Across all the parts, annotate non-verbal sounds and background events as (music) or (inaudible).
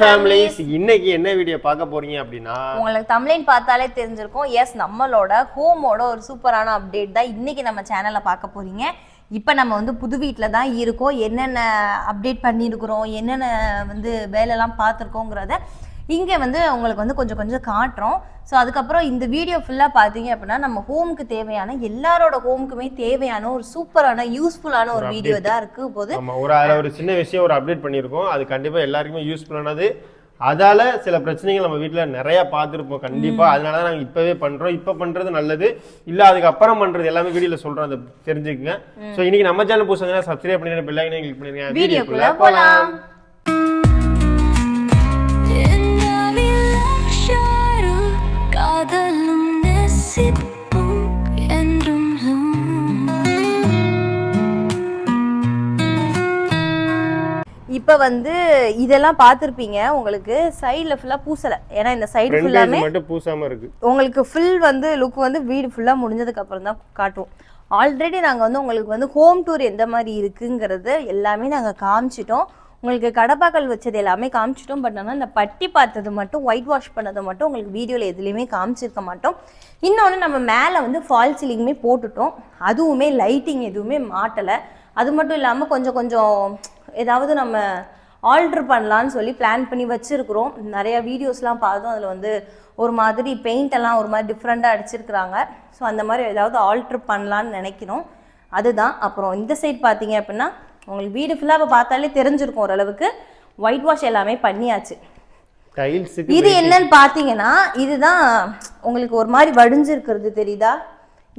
Families இன்னைக்கு என்ன video பார்க்க போறீங்க அப்படின்னா? உங்களுக்கு தமிழின் பார்த்தாலே தெரிஞ்சிருக்கும். எஸ் நம்மளோட ஹோமோட ஒரு சூப்பரான அப்டேட் தான் இன்னைக்கு நம்ம சேனல்ல பார்க்க போறீங்க. இப்போ நம்ம வந்து புது வீட்டில் தான் இருக்கோம். என்னென்ன அப்டேட் பண்ணியிருக்கிறோம்? என்னென்ன வந்து வேலைலாம் பார்த்துருக்கோங்கிறத இங்கே வந்து உங்களுக்கு வந்து கொஞ்சம் கொஞ்சம் காட்டுறோம். ஸோ அதுக்கப்புறம் இந்த வீடியோ ஃபுல்லாக பார்த்தீங்க அப்படின்னா நம்ம ஹோமுக்கு தேவையான எல்லாரோட ஹோமுக்குமே தேவையான ஒரு சூப்பரான யூஸ்ஃபுல்லான ஒரு வீடியோ தான் இருக்கு போது ஒரு அதில் ஒரு சின்ன விஷயம் ஒரு அப்டேட் பண்ணியிருக்கோம். அது கண்டிப்பா எல்லாருக்குமே யூஸ்ஃபுல்லானது அதால சில பிரச்சனைகள் நம்ம வீட்ல நிறைய பார்த்துருப்போம் கண்டிப்பா. அதனால தான் நாங்க இப்பவே பண்றோம். இப்ப பண்றது நல்லது. இல்ல அதுக்கு அப்புறம் பண்றது எல்லாமே வீடியோல சொல்றோம். அதை தெரிஞ்சுக்கங்க. சோ இன்னைக்கு நம்ம சேனல் புதுசாக சப்ஸ்கிரைப் பண்ணிடுங்க பெல் ஐக்கனை கிளிக் வீடியோக்குள்ள வீடியோக்குள்ள போகலாம் வந்து இதெல்லாம் பார்த்துருப்பீங்க. உங்களுக்கு சைடில் ஃபுல்லாக பூசலை. ஏன்னா இந்த சைடு ஃபுல்லாமே மட்டும் பூசாம இருக்கு. உங்களுக்கு ஃபுல் வந்து லுக் வந்து வீடு ஃபுல்லாக முடிஞ்சதுக்கு அப்புறம் தான் காட்டுவோம். ஆல்ரெடி நாங்கள் வந்து உங்களுக்கு வந்து ஹோம் டூர் எந்த மாதிரி இருக்குங்கிறது எல்லாமே நாங்கள் காமிச்சிட்டோம். உங்களுக்கு கடப்பாக்கல் வச்சது எல்லாமே காமிச்சிட்டோம். பட் ஆனால் இந்த பட்டி பார்த்தது மட்டும் ஒயிட் வாஷ் பண்ணது மட்டும் உங்களுக்கு வீடியோவில் எதுலேயுமே காமிச்சிருக்க மாட்டோம். இன்னொன்று நம்ம மேலே வந்து ஃபால் சீலிங்குமே போட்டுட்டோம். அதுவுமே லைட்டிங் எதுவுமே மாட்டலை. அது மட்டும் இல்லாமல் கொஞ்சம் கொஞ்சம் ஏதாவது நம்ம ஆல்ட்ரு பண்ணலான்னு சொல்லி பிளான் பண்ணி வச்சுருக்குறோம். நிறைய வீடியோஸ்லாம் பார்த்தோம். அதில் வந்து ஒரு மாதிரி பெயிண்ட் எல்லாம் ஒரு மாதிரி டிஃப்ரெண்ட்டாக அடிச்சிருக்கிறாங்க. ஸோ அந்த மாதிரி ஏதாவது ஆல்ட்ரு பண்ணலான்னு நினைக்கிறோம். அதுதான். அப்புறம் இந்த சைடு பார்த்தீங்க அப்படின்னா உங்களுக்கு வீடு ஃபுல்லாக இப்போ பார்த்தாலே தெரிஞ்சிருக்கும் ஓரளவுக்கு. ஒயிட் வாஷ் எல்லாமே பண்ணியாச்சு. இது என்னன்னு பார்த்தீங்கன்னா இதுதான் உங்களுக்கு ஒரு மாதிரி வடிஞ்சிருக்கிறது தெரியுதா?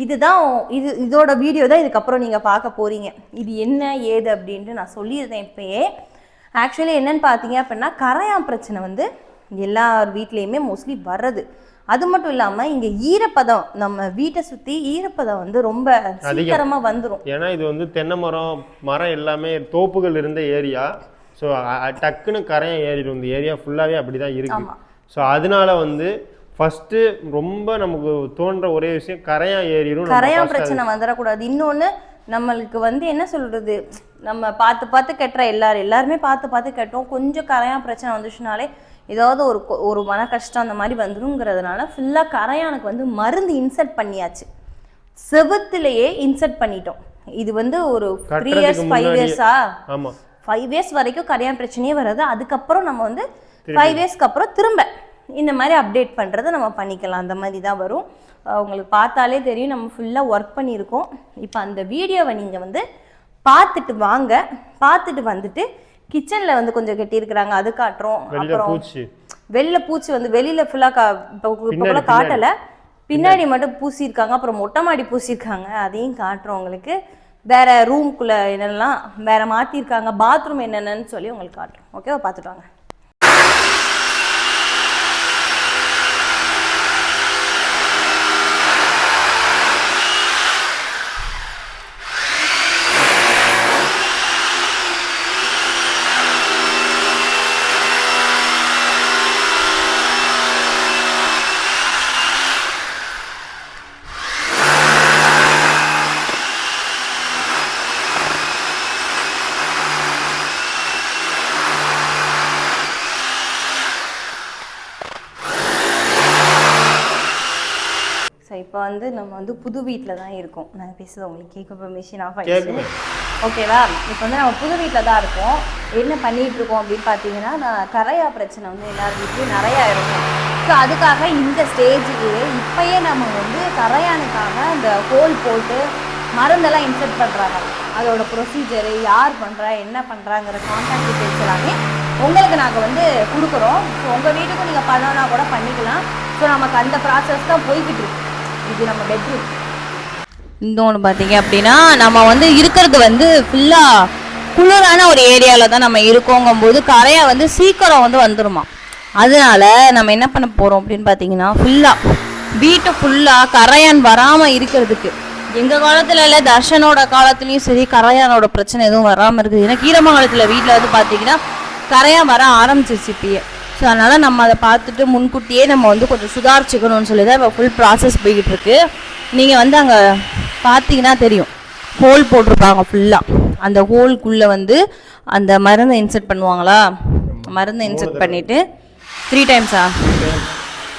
இதுதான் இது இதோட வீடியோ தான் இதுக்கப்புறம் நீங்கள் பார்க்க போறீங்க. இது என்ன ஏது அப்படின்ட்டு நான் சொல்லியிருந்தேன் இப்பயே. ஆக்சுவலி என்னன்னு பார்த்தீங்க அப்படின்னா கரையான் பிரச்சனை வந்து எல்லார் வீட்லேயுமே மோஸ்ட்லி வர்றது. அது மட்டும் இல்லாமல் இங்கே ஈரப்பதம் நம்ம வீட்டை சுற்றி ஈரப்பதம் வந்து ரொம்ப சீக்கிரமாக வந்துடும் ஏன்னா இது வந்து தென்னை மரம் மரம் எல்லாமே தோப்புகள் இருந்த ஏரியா ஸோ டக்குன்னு கரையம் ஏறிடும். இந்த ஏரியா ஃபுல்லாகவே அப்படி தான் இருக்கு. ஸோ அதனால வந்து ஃபஸ்ட்டு ரொம்ப நமக்கு தோன்ற ஒரே விஷயம் கரையான் ஏறிடும் first பிரச்சனை வந்துடக்கூடாது. இன்னொன்று நம்மளுக்கு வந்து என்ன சொல்றது? நம்ம பார்த்து பார்த்து கெட்டுற எல்லாரும் எல்லாருமே பார்த்து பார்த்து கெட்டோம். கொஞ்சம் கரையான் பிரச்சனை வந்துச்சுனாலே ஏதாவது ஒரு ஒரு மன கஷ்டம் அந்த மாதிரி வந்துருங்கிறதுனால ஃபுல்லாக கரையானுக்கு வந்து மருந்து இன்சர்ட் பண்ணியாச்சு. செவுத்துலேயே இன்சர்ட் பண்ணிட்டோம். இது வந்து ஒரு த்ரீ இயர்ஸ் ஃபைவ். இயர்ஸா ஆமா. ஃபைவ் இயர்ஸ் வரைக்கும் கரையான் பிரச்சனையே வராது. அதுக்கப்புறம் நம்ம வந்து ஃபைவ் இயர்ஸ்க்கு அப்புறம் திரும்ப இந்த மாதிரி அப்டேட் பண்ணுறதை நம்ம பண்ணிக்கலாம். அந்த மாதிரி தான் வரும். உங்களுக்கு பார்த்தாலே தெரியும். நம்ம ஃபுல்லாக ஒர்க் பண்ணியிருக்கோம். இப்போ அந்த வீடியோவை நீங்கள் வந்து பார்த்துட்டு வாங்க. பார்த்துட்டு வந்துட்டு கிச்சனில் வந்து கொஞ்சம் கட்டியிருக்கிறாங்க. அது காட்டுறோம். அப்புறம் வெளில பூச்சி வந்து வெளியில ஃபுல்லாக கா இப்போ இப்போ காட்டலை. பின்னாடி மட்டும் பூசியிருக்காங்க. அப்புறம் மொட்டை மாடி பூசியிருக்காங்க. அதையும் காட்டுறோம் உங்களுக்கு. வேற ரூம்குள்ள என்னெல்லாம் வேற மாற்றிருக்காங்க பாத்ரூம் என்னென்னு சொல்லி உங்களுக்கு காட்டுறோம். ஓகேவா பார்த்துட்டு வாங்க ஸோ இப்போ வந்து நம்ம வந்து புது வீட்டில் தான் இருக்கோம். நான் பேசுறது உங்களுக்கு கேட்க பெர்மிஷன் ஆஃப் ஆயிடுச்சு. கேக்குது. ஓகேவா இப்போ வந்து நம்ம புது வீட்டில் தான் இருக்கோம். என்ன பண்ணிட்டு இருக்கோம் அப்படின்னு பார்த்தீங்கன்னா நான் கரையா பிரச்சனை வந்து எல்லார் வீட்லேயும் நிறையா இருக்கும். ஸோ அதுக்காக இந்த ஸ்டேஜ்லேயே இப்பயே நம்ம வந்து கரையானுக்காக அந்த ஹோல் போட்டு மருந்தெல்லாம் இன்செர்ட் பண்ணுறாங்க அதோட ப்ரொசீஜரு யார் பண்ணுறா என்ன பண்ணுறாங்கிற கான்டாக்ட் டீட்டெயில்ஸ் எல்லாமே உங்களுக்கு நாங்கள் வந்து கொடுக்குறோம். ஸோ உங்கள் வீட்டுக்கும் நீங்கள் பண்ணனா கூட பண்ணிக்கலாம். ஸோ நமக்கு அந்த ப்ராசஸ் தான் போய்கிட்டு இருக்கு. இது நம்ம பெட்ரூம் இன்னொன்று பார்த்தீங்க அப்படின்னா நம்ம வந்து இருக்கிறது வந்து ஃபுல்லாக குளிரான ஒரு ஏரியாவில் தான் நம்ம இருக்கோங்கும்போது கரையா வந்து சீக்கிரம் வந்து வந்துருமா. அதனால நம்ம என்ன பண்ண போகிறோம் அப்படின்னு பார்த்தீங்கன்னா ஃபுல்லாக வீட்டு ஃபுல்லாக கரையான் வராமல் இருக்கிறதுக்கு. எங்கள் காலத்தில் இல்லை தர்ஷனோட காலத்துலேயும் சரி கரையானோட பிரச்சனை எதுவும் வராமல் இருக்குது. ஏன்னா கீரமங்கலத்தில் வீட்டில் வந்து பார்த்தீங்கன்னா கரையான் வர ஆரம்பிச்சிருச்சு இப்பயே. ஸோ அதனால் நம்ம அதை பார்த்துட்டு முன்கூட்டியே நம்ம வந்து கொஞ்சம் சுதாரிச்சுக்கணும்னு சொல்லி தான் இப்போ ஃபுல் ப்ராசஸ் போய்கிட்டு இருக்கு நீங்கள் வந்து அங்கே பார்த்தீங்கன்னா தெரியும். ஹோல் போட்டிருப்பாங்க ஃபுல்லாக அந்த ஹோல்குள்ளே வந்து அந்த மருந்தை இன்சர்ட் பண்ணுவாங்களா? மருந்து இன்செர்ட் பண்ணிவிட்டு த்ரீ டைம்ஸா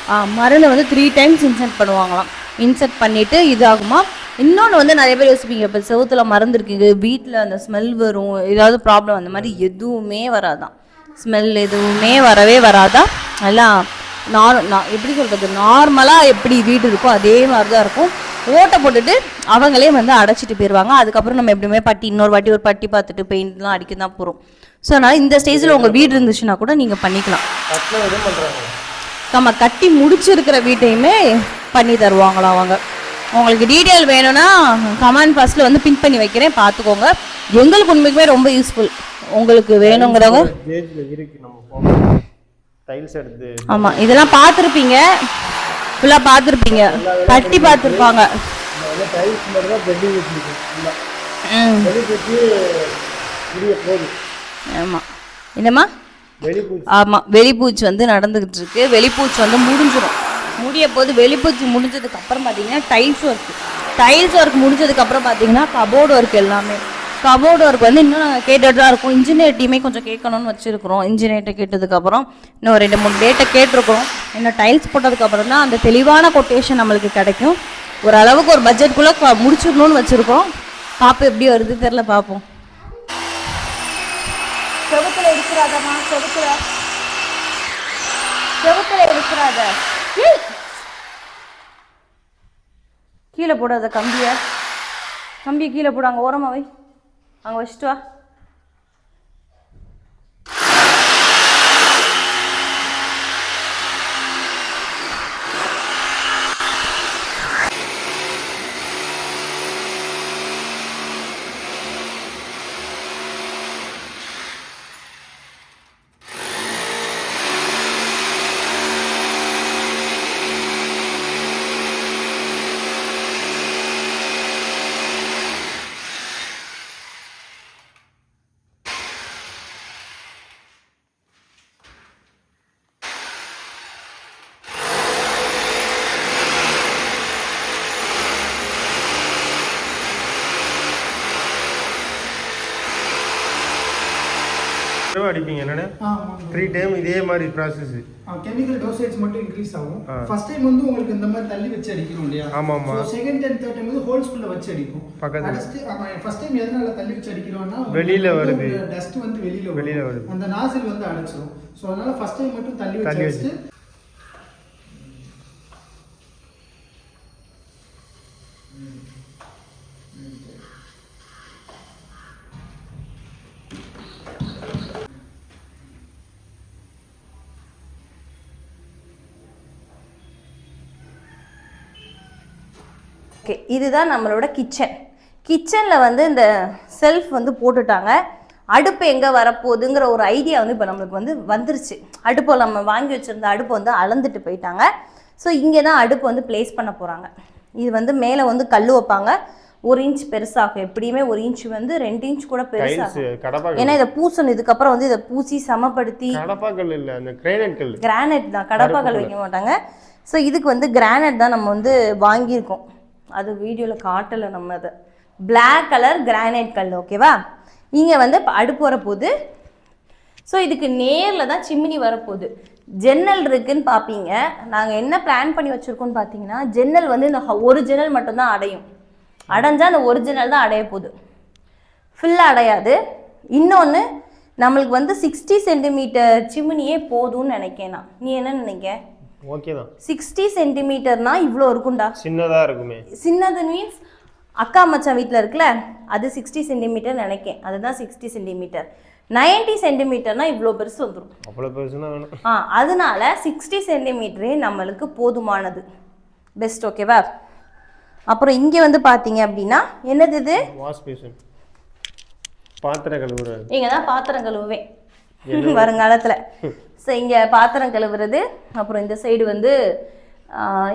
ஆ? மருந்து வந்து த்ரீ டைம்ஸ் இன்செர்ட் பண்ணுவாங்களாம். இன்செர்ட் பண்ணிவிட்டு இதாகுமா? இன்னொன்று வந்து நிறைய பேர் யோசிப்பீங்க இப்போ செவுத்துல மருந்து இருக்குது வீட்டில் அந்த ஸ்மெல் வரும் ஏதாவது ப்ராப்ளம் அந்த மாதிரி எதுவுமே வராதான் ஸ்மெல் எதுவுமே வரவே வராதான் எல்லாம் நார் நான் எப்படி சொல்கிறது நார்மலாக எப்படி வீடு இருக்கோ அதே மாதிரி தான் இருக்கும். ஓட்டை போட்டுட்டு அவங்களே வந்து அடைச்சிட்டு போயிடுவாங்க அதுக்கப்புறம் நம்ம எப்படியுமே பட்டி இன்னொரு வாட்டி ஒரு பட்டி பார்த்துட்டு பெயிண்ட்லாம் அடிக்க தான் போகிறோம் ஸோ அதனால் இந்த ஸ்டேஜில் உங்கள் வீடு இருந்துச்சுன்னா கூட நீங்கள் பண்ணிக்கலாம். நம்ம கட்டி முடிச்சிருக்கிற வீட்டையுமே பண்ணி தருவாங்களா அவங்க. உங்களுக்கு டீட்டெயில் வேணும்னா கமெண்ட் ஃபர்ஸ்ட்ல வந்து பின் பண்ணி வைக்கிறேன். பார்த்துக்கோங்க. எங்களுக்கு உண்மைக்குமே ரொம்ப யூஸ்ஃபுல் உங்களுக்கு வேணுங்கிறவங்க ஆமாம் இதெல்லாம் பார்த்துருப்பீங்க. ஃபுல்லாக பார்த்துருப்பீங்க. பட்டி பார்த்துருப்பாங்க. ஆமாம் என்னம்மா? ஆமாம் வெளிப்பூச்சி வந்து நடந்துக்கிட்டு இருக்கு. வெளிப்பூச்சி வந்து முடிஞ்சிடும் முடிய போது வெளிப்பூச்சி முடிஞ்சதுக்கு அப்புறம் பார்த்தீங்கன்னா டைல்ஸ் ஒர்க் டைல்ஸ் ஒர்க் முடிஞ்சதுக்கு அப்புறம் பார்த்தீங்கன்னா கபோர்டு ஒர்க் எல்லாமே. கபோர்டு ஒர்க் வந்து இன்னும் நாங்கள் கேட்டுட்டு தான் இருக்கோம் டீமே கொஞ்சம் கேட்கணும்னு வச்சுருக்கிறோம். இன்ஜினியர்கிட்ட கேட்டதுக்கப்புறம் இன்னும் ரெண்டு மூணு டேட்டை கேட்டிருக்கிறோம். இன்னும் டைல்ஸ் போட்டதுக்கப்புறம் தான் அந்த தெளிவான கொட்டேஷன் நம்மளுக்கு கிடைக்கும். ஒரு ஒரு பட்ஜெட்குள்ளே முடிச்சிடணும்னு வச்சுருக்கோம் பார்ப்போம் எப்படி வருது தெரில பார்ப்போம் செவத்தில் இருக்கிறாதம்மா செவத்தில். செவத்தில் இருக்கிறாத. கீழே போடாத கம்பிய. கம்பியை கீழே போடு அங்கே ஓரமாக வை. அங்கே வச்சுட்டு வா. அடிப்பீங்க என்னன்னு த்ரீ டைம் இதே மாதிரி ப்ராசஸ் கெமிக்கல் டோசேஜ் மட்டும் இன்க்ரீஸ் ஆகும். ஃபர்ஸ்ட் டைம் வந்து உங்களுக்கு இந்த மாதிரி தள்ளி வச்சு அடிக்கணும் இல்லையா ஆமா, ஆமா. செகண்ட் அண்ட் தேர்ட் டைம் வந்து ஹோல்ஸ்குள்ள வச்சு அடிக்கும் பக்கத்துல. ஆமா ஃபர்ஸ்ட் டைம் எதனால தள்ளி வச்சு அடிக்கிறோம்னா வெளியில வருது. டஸ்ட் வந்து வெளியில வெளியில. வருது. அந்த நாசில் வந்து அடைச்சிரும் ஸோ அதனால ஃபர்ஸ்ட் டைம் மட்டும் தள்ளி வச்சு ஓகே இதுதான் நம்மளோட கிச்சன் கிச்சனில் வந்து இந்த செல்ஃப் வந்து போட்டுட்டாங்க. அடுப்பு எங்கே வரப்போகுதுங்கிற ஒரு ஐடியா வந்து இப்போ நம்மளுக்கு வந்து வந்துருச்சு. அடுப்பை நம்ம வாங்கி வச்சுருந்த அடுப்பை வந்து அளந்துட்டு போயிட்டாங்க. ஸோ இங்கே தான் அடுப்பு வந்து ப்ளேஸ் பண்ண போகிறாங்க இது வந்து மேலே வந்து கல் வைப்பாங்க. ஒரு இன்ச் பெருசாகும். எப்படியுமே ஒரு இன்ச் வந்து ரெண்டு இன்ச் கூட பெருசாகும். ஏன்னா இதை பூசணும். இதுக்கப்புறம் வந்து இதை பூசி சமப்படுத்தி இல்ல. அந்த கிரானைட் தான். கடப்பாக்கல் வைக்க மாட்டாங்க. ஸோ இதுக்கு வந்து கிரானைட் தான் நம்ம வந்து வாங்கியிருக்கோம். அது வீடியோவில் காட்டலை நம்ம அதை. பிளாக் கலர் கிரானைட் கல் ஓகேவா இங்கே வந்து அடுப்பு வரப்போகுது. ஸோ இதுக்கு நேரில் தான் சிம்மினி வரப்போகுது. ஜன்னல் இருக்குன்னு பார்ப்பீங்க நாங்கள் என்ன பிளான் பண்ணி வச்சுருக்கோம்னு பார்த்தீங்கன்னா ஜன்னல் வந்து இந்த ஹ- ஒரு ஜன்னல் மட்டும்தான் அடையும். அடைஞ்சால் அந்த ஒரு ஜன்னல் தான் அடைய போகுது. ஃபுல்லாக அடையாது. இன்னொன்று நம்மளுக்கு வந்து சிக்ஸ்டி சென்டிமீட்டர் சிம்னியே போதும்னு நினைக்கேன் நான். நீ என்ன நினைக்க? ஓகே தான். சிக்ஸ்டி சென்டிமீட்டர்னா இவ்வளோ இருக்கும்டா. சின்னதா இருக்குமே. சின்னது மீன்ஸ் அக்கா மச்சான் வீட்டில் இருக்குல்ல அது சிக்ஸ்டி சென்டிமீட்டர் நினைக்கேன். அதுதான் சிக்ஸ்டி சென்டிமீட்டர். 90 சென்டிமீட்டர்னா இவ்வளோ பெருசு வந்துடும் அவ்வளவு பெருசுனா வேணும். ஆ அதனால சிக்ஸ்டி சென்டிமீட்டரே நம்மளுக்கு போதுமானது. பெஸ்ட் ஓகேவா அப்புறம் இங்கே வந்து பார்த்தீங்க அப்படின்னா என்னது இது? வாஷ் பேஷன் பாத்திர கழுவுற இங்கே தான் பாத்திரம் கழுவுவேன். வருங்காலத்தில். (laughs) ஸோ இங்கே பாத்திரம் கழுவுறது அப்புறம் இந்த சைடு வந்து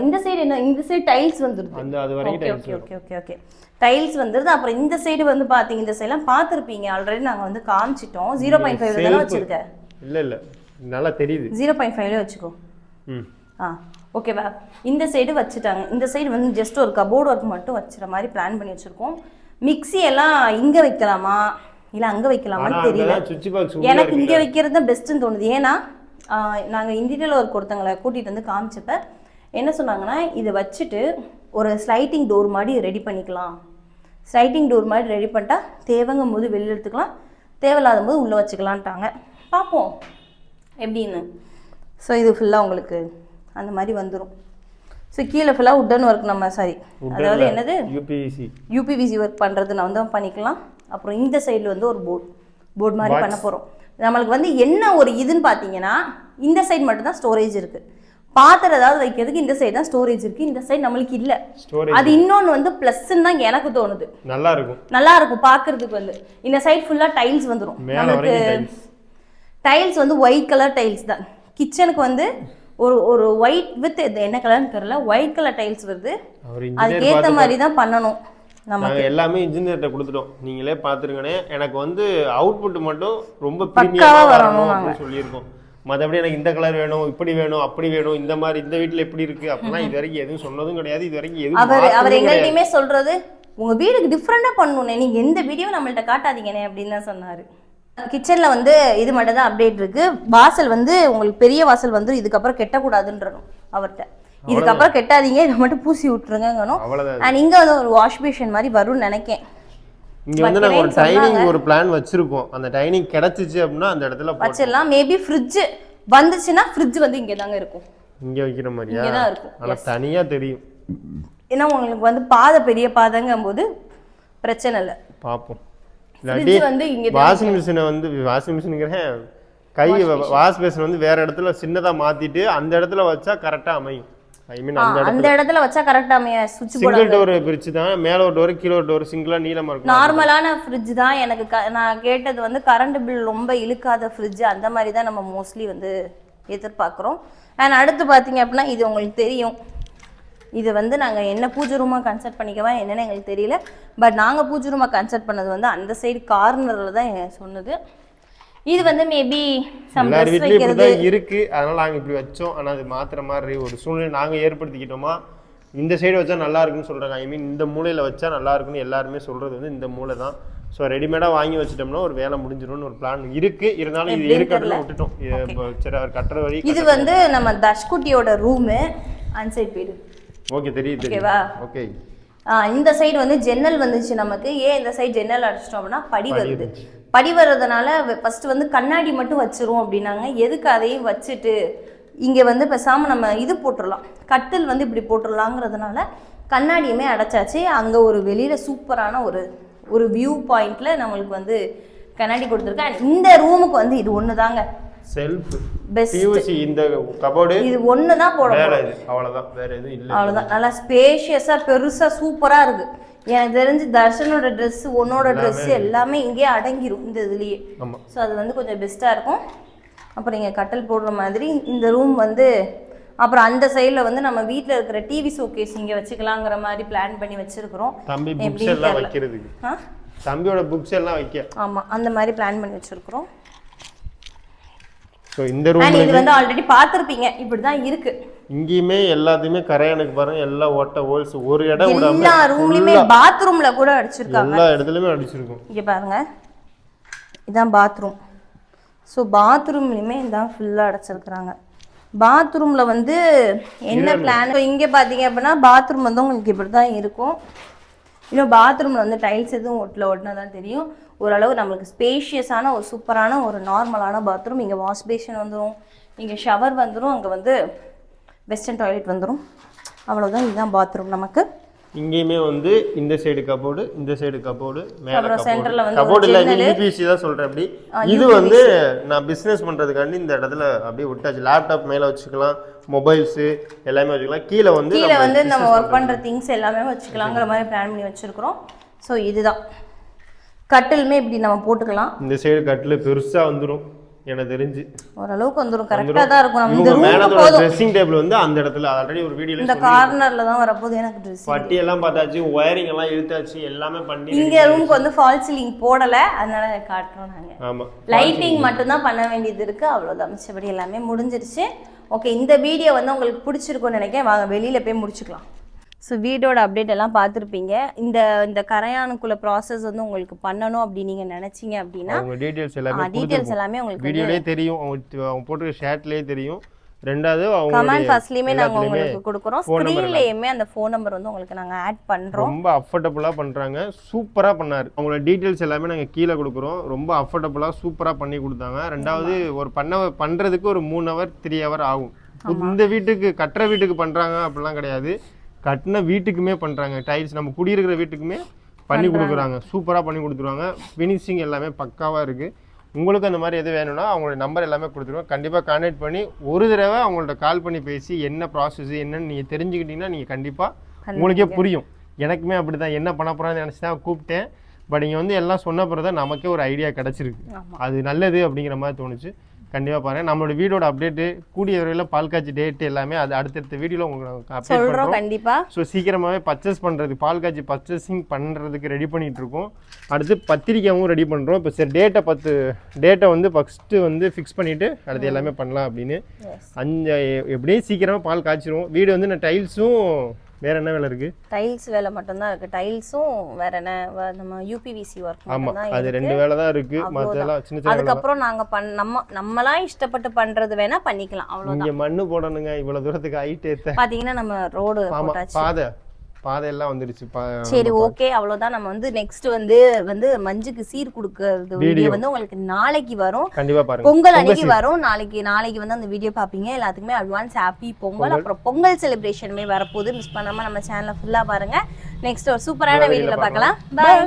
இந்த சைடு என்ன இந்த சைடு டைல்ஸ் வந்துடுது அந்த அது வரைக்கும் okay okay okay okay okay tiles வந்துருது. அப்புறம் இந்த சைடு வந்து பார்த்தீங்க இந்த சைடெலாம் பார்த்துருப்பீங்க ஆல்ரெடி நாங்கள் வந்து காமிச்சிட்டோம். ஜீரோ பாயிண்ட் ஃபைவ் தானே வச்சுருக்க? இல்ல இல்ல. நல்லா தெரியுது. ஜீரோ பாயிண்ட் ஃபைவ்ல வச்சுக்கோ. ம். ஆ ஓகேவா இந்த சைடு வச்சுட்டாங்க. இந்த சைடு வந்து ஜஸ்ட் ஒரு கபோர்டு ஒர்க் மட்டும் வச்சுற மாதிரி பிளான் பண்ணி வச்சுருக்கோம். மிக்ஸி எல்லாம் இங்கே வைக்கலாமா? இல்லை அங்கே வைக்கலாமான்னு தெரியல. எனக்கு இங்கே வைக்கிறது தான் பெஸ்ட்டுன்னு தோணுது. ஏன்னா நாங்கள் இன்டீரியல் ஒர்க் ஒருத்தங்களை கூட்டிகிட்டு வந்து காமிச்சப்ப என்ன சொன்னாங்கன்னா இதை வச்சுட்டு ஒரு ஸ்லைட்டிங் டோர் மாதிரி ரெடி பண்ணிக்கலாம். ஸ்லைட்டிங் டோர் மாதிரி ரெடி பண்ணிட்டா தேவைங்கும் போது வெளியில் எடுத்துக்கலாம். தேவையில்லாத போது உள்ளே வச்சுக்கலான்ட்டாங்க. பார்ப்போம். எப்படின்னு. ஸோ இது ஃபுல்லாக உங்களுக்கு அந்த மாதிரி வந்துடும் ஸோ கீழே ஃபுல்லாக உட்டன் ஒர்க் நம்ம சாரி அதாவது என்னது? யூபிசி யூபிவிசி ஒர்க் பண்ணுறது நான் வந்து பண்ணிக்கலாம். அப்புறம் இந்த சைடில் வந்து ஒரு போர்ட் போர்ட் மாதிரி பண்ண போகிறோம் நம்மளுக்கு வந்து என்ன ஒரு இதுன்னு பார்த்தீங்கன்னா இந்த சைடு மட்டும்தான் ஸ்டோரேஜ் இருக்குது பாத்திரம் ஏதாவது வைக்கிறதுக்கு இந்த சைடு தான் ஸ்டோரேஜ் இருக்குது இந்த சைடு நம்மளுக்கு இல்லை. அது இன்னொன்று வந்து ப்ளஸ்ன்னு தான் எனக்கு தோணுது. நல்லா இருக்கும். நல்லா இருக்கும் பார்க்கறதுக்கு வந்து. இந்த சைடு ஃபுல்லாக டைல்ஸ் வந்துடும் நமக்கு. டைல்ஸ் வந்து ஒயிட் கலர் டைல்ஸ் தான். கிச்சனுக்கு வந்து ஒரு ஒரு ஒயிட் வித் என்ன கலர்னு தெரியல? ஒயிட் கலர் டைல்ஸ் வருது. அதுக்கேற்ற இன்ஜினியர் மாதிரி தான் பண்ணணும். நம்ம நாங்க எல்லாமே இன்ஜினியர்கிட்ட கொடுத்துட்டோம். நீங்களே பார்த்துருங்கண்ணே. எனக்கு வந்து அவுட்புட் மட்டும் ரொம்ப பிரீமியமாக வரணும். அப்படின்னு சொல்லியிருக்கோம். மற்றபடி எனக்கு இந்த கலர் வேணும் இப்படி வேணும் அப்படி வேணும் இந்த மாதிரி இந்த வீட்டில் எப்படி இருக்கு. அப்படிலாம் இது வரைக்கும் எதுவும் சொன்னதும் கிடையாது இது வரைக்கும் எதுவும் அவர் அவர். எங்கள்கிட்டயுமே சொல்றது உங்க வீடுக்கு டிஃப்ரெண்டா பண்ணணும்னே நீங்க எந்த வீடியோ நம்மள்ட்ட காட்டாதீங்கண்ணே அப்படின்னு தான் சொன்னாரு. கிச்சன்ல வந்து இது மட்டும் தான் அப்டேட் இருக்கு. வாசல் வந்து உங்களுக்கு பெரிய வாசல் வந்து இதுக்கப்புறம் கெட்டக்கூடாதுன்றணும் அவர்கிட்ட. இதுக்கப்புறம் கெட்டாதீங்க இதை மட்டும் பூசி அவ்வளவுதான். அண்ட் இங்க வந்து ஒரு வாஷ் பேஷன் மாதிரி வரும்னு நினைக்கேன். இங்க வந்து நாங்க ஒரு டைனிங் ஒரு பிளான் வச்சிருக்கோம் அந்த டைனிங் கிடைச்சிச்சு அப்படின்னா அந்த இடத்துல வச்சிடலாம். மேபி ஃப்ரிட்ஜ் வந்துச்சுன்னா ஃப்ரிட்ஜ் வந்து இங்கே தாங்க இருக்கும். இங்க வைக்கிற மாதிரியா? இங்கே தான் இருக்கும் ஆனா தனியா தெரியும். ஏன்னா உங்களுக்கு வந்து பாதை பெரிய பாதைங்கும் போது பிரச்சனை இல்லை. பார்ப்போம் இல்லாட்டி வந்து இங்கே வாஷிங் மிஷினை வந்து வாஷிங் மிஷினுங்கிறேன் கை வாஷ் பேஷன் வந்து வேற இடத்துல சின்னதா மாத்திட்டு அந்த இடத்துல வச்சா கரெக்டா அமையும். ஐ மீன் அந்த இடத்துல வச்சா கரெக்டாக அமைய சுவிட்ச் சிங்கிள் டோர் பிரிச்சு தான் மேல ஒரு டோர் கீழே ஒரு டோர் சிங்கிளா நீளமா இருக்கும். நார்மலான ஃப்ரிட்ஜ் தான் எனக்கு நான் கேட்டது வந்து கரண்ட் பில் ரொம்ப இழுக்காத ஃப்ரிட்ஜ் அந்த மாதிரி தான் நம்ம மோஸ்ட்லி வந்து எதிர்பார்க்குறோம். அண்ட் அடுத்து பார்த்தீங்க அப்படின்னா இது உங்களுக்கு தெரியும். இது வந்து நாங்கள் என்ன பூஜை ரூமாக கன்சல்ட் பண்ணிக்கவா என்னன்னு எங்களுக்கு தெரியல. பட் நாங்கள் பூஜை ரூமாக கன்சல்ட் பண்ணது வந்து அந்த சைடு கார்னரில் தான் சொன்னது. இது வந்து மேபி எல்லார் வீட்லயும் இப்படிதான் இருக்கு. அதனால நாங்க இப்படி வச்சோம். ஆனா அது மாத்துற மாதிரி ஒரு சூழ்நிலை நாங்க ஏற்படுத்திக்கிட்டோமா? இந்த சைடு வச்சா நல்லா இருக்குன்னு சொல்றாங்க. ஐ மீன் இந்த மூலையில வச்சா நல்லா இருக்குன்னு எல்லாருமே சொல்றது வந்து இந்த மூலை தான். ஸோ ரெடிமேடா வாங்கி வச்சிட்டோம்னா ஒரு வேலை முடிஞ்சிரும்னு ஒரு பிளான் இருக்கு. இருந்தாலும் இது எப்படின்னு இருக்கட்டும்னு விட்டுட்டோம். சரி அவர் கட்டுற வழி இது வந்து நம்ம தஷ்குட்டியோட ரூமு அன்சைட் வீடு ஓகே தெரியுது ஓகேவா? ஓகே இந்த சைடு வந்து ஜன்னல் வந்துச்சு நமக்கு. ஏன் இந்த சைடு ஜன்னல் அடிச்சிட்டோம் அப்படின்னா படி வருது. படி வர்றதுனால ஃபர்ஸ்ட் வந்து கண்ணாடி மட்டும் வச்சிரும் அப்படின்னாங்க. எதுக்கு அதையும் வச்சுட்டு இங்கே வந்து பேசாமல் நம்ம இது போட்டுடலாம் கட்டில் வந்து இப்படி போட்டுடலாங்கிறதுனால கண்ணாடியுமே அடைச்சாச்சு. அங்கே ஒரு வெளியில் சூப்பரான ஒரு ஒரு வியூ பாயிண்ட்ல நம்மளுக்கு வந்து கண்ணாடி கொடுத்துருக்கேன் இந்த ரூமுக்கு வந்து இது ஒன்று தாங்க செல்ஃப் பெஸ்ட் பியூசி இந்த கபோர்டு இது ஒன்று தான் போட வேற. இது. அவ்வளவுதான். வேற எதுவும் இல்லை. அவ்வளோதான் நல்லா ஸ்பேஷியஸாக பெருசாக சூப்பராக இருக்கு. எனக்கு தெரிஞ்சு தர்ஷனோட ட்ரெஸ் உன்னோட ட்ரெஸ் எல்லாமே இங்கேயே அடங்கிரும் இந்த இதுலேயே. ஸோ அது வந்து கொஞ்சம் பெஸ்ட்டாக இருக்கும். அப்புறம் இங்கே கட்டல் போடுற மாதிரி இந்த ரூம் வந்து அப்புறம் அந்த சைடில் வந்து நம்ம வீட்டில் இருக்கிற டிவி ஷோகேஸ் இங்கே வச்சுக்கலாங்கிற மாதிரி பிளான் பண்ணி வச்சுருக்குறோம். தம்பி புக்ஸ் எல்லாம். வைக்கிறதுக்கு. தம்பியோட புக்ஸ் எல்லாம் வைக்க. ஆமாம் அந்த மாதிரி பிளான் பண்ணி வச்சுருக்குறோம். ஸோ இந்த ரூம்ல இது வந்து ஆல்ரெடி பார்த்துருப்பீங்க. இப்படி தான் இருக்கு. இங்கேயுமே எல்லாத்தையுமே கரையானுக்கு பாருங்க. எல்லா ஓட்ட ஹோல்ஸ் ஒரு இடம் விடாம எல்லா ரூம்லையுமே பாத்ரூம்ல கூட அடிச்சிருக்காங்க. எல்லா இடத்துலயுமே அடிச்சிருக்கும். இங்கே பாருங்க. இதான் பாத்ரூம் ஸோ பாத்ரூம்லையுமே இதான் ஃபுல்லாக அடைச்சிருக்கிறாங்க. பாத்ரூமில் வந்து என்ன பிளான் இங்கே பார்த்தீங்க அப்படின்னா பாத்ரூம் வந்து உங்களுக்கு இப்படி தான் இருக்கும். இன்னும் பாத்ரூமில் வந்து டைல்ஸ் எதுவும் ஒட்டில் ஒட்டினா தான் தெரியும். ஓரளவு நம்மளுக்கு ஸ்பேஷியஸான ஒரு சூப்பரான ஒரு நார்மலான பாத்ரூம் இங்கே வாஷ் பேஷன் வந்துடும் இங்கே ஷவர் வந்துடும் அங்கே வந்து வெஸ்டர்ன் டாய்லெட் வந்துடும் அவ்வளோதான் இதுதான் பாத்ரூம் நமக்கு. இங்கேயுமே வந்து இந்த சைடு கபோர்டு இந்த சைடு கபோர்டு மேல centerல வந்து கபோர்டு இல்ல. யூபிசி தான் சொல்றேன் அப்படி. இது வந்து நான் பிசினஸ் பண்றதுக்காண்டி இந்த இடத்துல அப்படியே விட்டாச்சு. லேப்டாப் மேல வச்சுக்கலாம் மொபைல்ஸ் எல்லாமே வச்சுக்கலாம். கீழே வந்து கீழே நம்ம வந்து நம்ம ஒர்க் பண்ணுற திங்ஸ் எல்லாமே வச்சுக்கலாங்கிற மாதிரி பிளான் பண்ணி வச்சுருக்குறோம். ஸோ இதுதான். கட்டிலுமே இப்படி நம்ம போட்டுக்கலாம். இந்த சைடு கட்டில் பெருசா வந்துரும். எனக்கு தெரிஞ்சு. ஓரளவுக்கு வந்துடும் கரெக்டாக தான் இருக்கும். நம்ம இந்த போதும். ட்ரெஸ்ஸிங் டேபிள் வந்து அந்த இடத்துல ஆல்ரெடி ஒரு வீடியோல இந்த கார்னரில் தான் வரப்போகுது எனக்கு ட்ரெஸ் பட்டி எல்லாம் பார்த்தாச்சு ஒயரிங் எல்லாம் இழுத்தாச்சு எல்லாமே பண்ணி இங்கே ரூமுக்கு வந்து ஃபால் சீலிங் போடலை அதனால காட்டுறோம் நாங்கள் ஆமா. லைட்டிங் மட்டும்தான் பண்ண வேண்டியது இருக்குது அவ்வளோதான் மிச்சபடி எல்லாமே முடிஞ்சிருச்சு. ஓகே இந்த வீடியோ வந்து உங்களுக்கு பிடிச்சிருக்கும்னு நினைக்கிறேன். வாங்க வெளியில் போய் முடிச்சுக்கலாம். ஸோ வீடோட அப்டேட் எல்லாம் பார்த்துருப்பீங்க. இந்த இந்த கரையானுக்குள்ள ப்ராசஸ் வந்து உங்களுக்கு பண்ணணும் அப்படி நீங்க நினைச்சீங்க அப்படின்னா டீட்டெயில்ஸ் எல்லாமே டீட்டெயில்ஸ் எல்லாமே உங்களுக்கு வீடியோலேயே தெரியும். அவங்க போட்டிருக்க ஷேட்லேயே தெரியும். ரெண்டாவது கமெண்ட் ஃபர்ஸ்ட்லயுமே நாங்க உங்களுக்கு கொடுக்குறோம். ஸ்க்ரீன்லயுமே அந்த ஃபோன் நம்பர் வந்து உங்களுக்கு நாங்க ஆட் பண்றோம். ரொம்ப அஃபோர்டபுளாக பண்ணுறாங்க சூப்பராக பண்ணார். அவங்களோட டீட்டெயில்ஸ் எல்லாமே நாங்கள் கீழே கொடுக்குறோம். ரொம்ப அஃபோர்டபுளாக சூப்பராக பண்ணி கொடுத்தாங்க. ரெண்டாவது ஒரு பண்ண பண்ணுறதுக்கு ஒரு மூணு ஹவர் த்ரீ ஹவர் ஆகும். இந்த வீட்டுக்கு கட்டுற வீட்டுக்கு பண்ணுறாங்க அப்படிலாம் கிடையாது. கட்டின வீட்டுக்குமே பண்ணுறாங்க டைல்ஸ் நம்ம குடியிருக்கிற வீட்டுக்குமே பண்ணி கொடுக்குறாங்க. சூப்பராக பண்ணி கொடுத்துருவாங்க. ஃபினிஷிங் எல்லாமே பக்காவாக இருக்குது உங்களுக்கு அந்த மாதிரி எது வேணும்னா அவங்களோட நம்பர் எல்லாமே கொடுத்துருவோம். கண்டிப்பாக கான்டாக்ட் பண்ணி ஒரு தடவை அவங்கள்ட்ட கால் பண்ணி பேசி என்ன ப்ராசஸ் என்னன்னு நீங்கள் தெரிஞ்சுக்கிட்டீங்கன்னா நீங்கள் கண்டிப்பாக உங்களுக்கே புரியும். எனக்குமே அப்படி தான் என்ன பண்ண போகிறான்னு நினச்சி தான் கூப்பிட்டேன். பட் இங்கே வந்து எல்லாம் சொன்ன பிறகு தான் நமக்கே ஒரு ஐடியா கிடச்சிருக்கு. அது நல்லது அப்படிங்கிற மாதிரி தோணுச்சு. கண்டிப்பாக பாருங்கள் நம்மளோட வீடோட அப்டேட்டு கூடிய விரைவில் பால் காய்ச்சி டேட் எல்லாமே அது அடுத்தடுத்த வீடியோவில் உங்களுக்கு அப்டேட் பண்ணுறோம் கண்டிப்பா. ஸோ சீக்கிரமாகவே பர்ச்சேஸ் பண்ணுறது பால் காய்ச்சி பர்ச்சேசிங் பண்ணுறதுக்கு ரெடி பண்ணிட்டு இருக்கோம். அடுத்து பத்திரிக்கையாவும் ரெடி பண்ணுறோம் இப்போ சரி டேட்டை பத்து டேட்டை வந்து ஃபஸ்ட்டு வந்து ஃபிக்ஸ் பண்ணிவிட்டு அடுத்து எல்லாமே பண்ணலாம் அப்படின்னு. அஞ்சு எப்படியும் சீக்கிரமாக பால் காய்ச்சிரும் வீடு வந்து நான் டைல்ஸும் வேறு என்ன வேலை இருக்குது டைல்ஸ் வேலை மட்டும்தான் இருக்கு. டைல்ஸும் வேற என்ன நம்ம யூபிவிசி ஒர்க் மட்டும்தான் அது இருக்கு. ரெண்டு வேலை தான் அவ்வளவுதான். மற்றெல்லாம் சின்ன சின்ன அதுக்கப்புறம் நாங்க பண் நம்ம நம்மளா இஷ்டப்பட்டு பண்றது வேணா பண்ணிக்கலாம். அவ்வளவுதான். இங்கே மண்ணு போடணுங்க. இவ்வளோ தூரத்துக்கு ஹைட் ஏற்ற பாத்தீங்கன்னா நம்ம ரோடு போட்டாச்சு. பாதை. பாதையெல்லாம் வந்துருச்சு சரி ஓகே அவ்வளவுதான். நம்ம வந்து நெக்ஸ்ட் வந்து வந்து மஞ்சுக்கு சீர் கொடுக்கறது. வீடியோ வந்து உங்களுக்கு நாளைக்கு வரும். கண்டிப்பாக பாருங்க. பொங்கல் அன்னைக்கு வரும். நாளைக்கு நாளைக்கு வந்து அந்த வீடியோ பாப்பீங்க எல்லாத்துக்குமே அட்வான்ஸ் ஹாப்பி பொங்கல். அப்புறம் பொங்கல் செலிப்ரேஷனுமே வரப்போகுது. மிஸ் பண்ணாம நம்ம சேனலை ஃபுல்லா பாருங்க. நெக்ஸ்ட் ஒரு சூப்பரான வீடியோல பார்க்கலாம். பாய்